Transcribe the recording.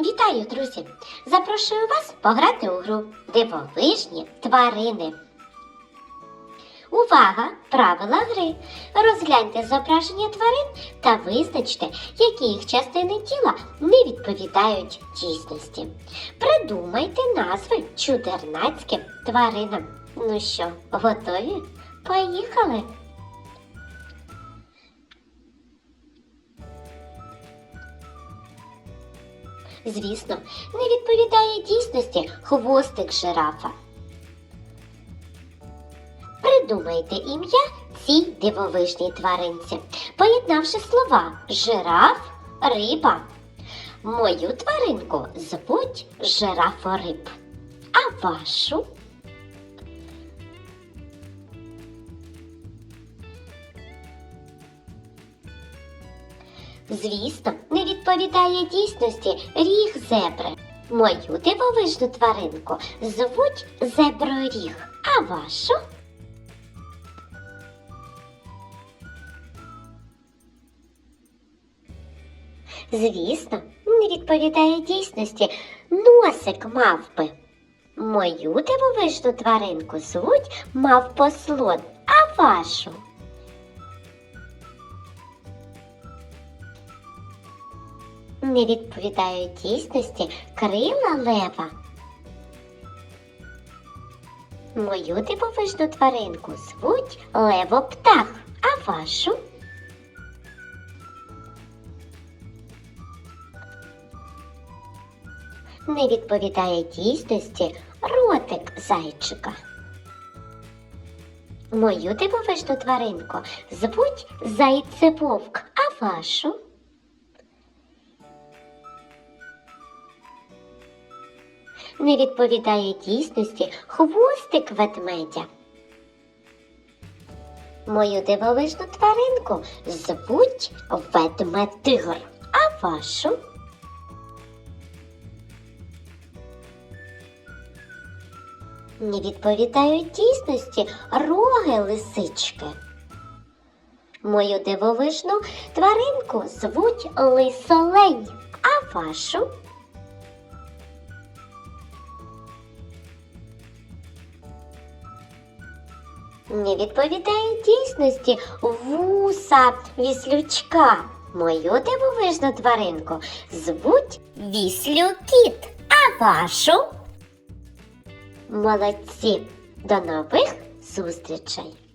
Вітаю, друзі! Запрошую вас пограти у гру Дивовижні тварини. Увага! Правила гри. Розгляньте зображення тварин та визначте, які їх частини тіла не відповідають дійсності. Придумайте назви чудернацьким тваринам. Ну що, готові? Поїхали! Звісно, не відповідає дійсності хвостик жирафа. Придумайте ім'я цій дивовижній тваринці, поєднавши слова жираф, риба. Мою тваринку звуть жирафориб. А вашу? Звісно, не відповідає дійсності ріг зебри. Мою дивовижну тваринку звуть зеброріг, а вашу? Звісно, не відповідає дійсності носик мавпи. Мою дивовижну тваринку звуть мавпослон, а вашу? Не відповідають дійсності крила лева. Мою дивовижну тваринку звуть левоптах, а вашу? Не відповідає дійсності ротик зайчика. Мою дивовижну тваринку звуть зайцевовк, а вашу? Не відповідає дійсності хвостик ведмедя. Мою дивовижну тваринку звуть ведмедигр, а вашу? Не відповідають дійсності роги лисички. Мою дивовижну тваринку звуть лисолень, а вашу? Не відповідає дійсності вуса віслючка. Мою дивовижну тваринку звуть віслюкіт, а вашу? Молодці! До нових зустрічей!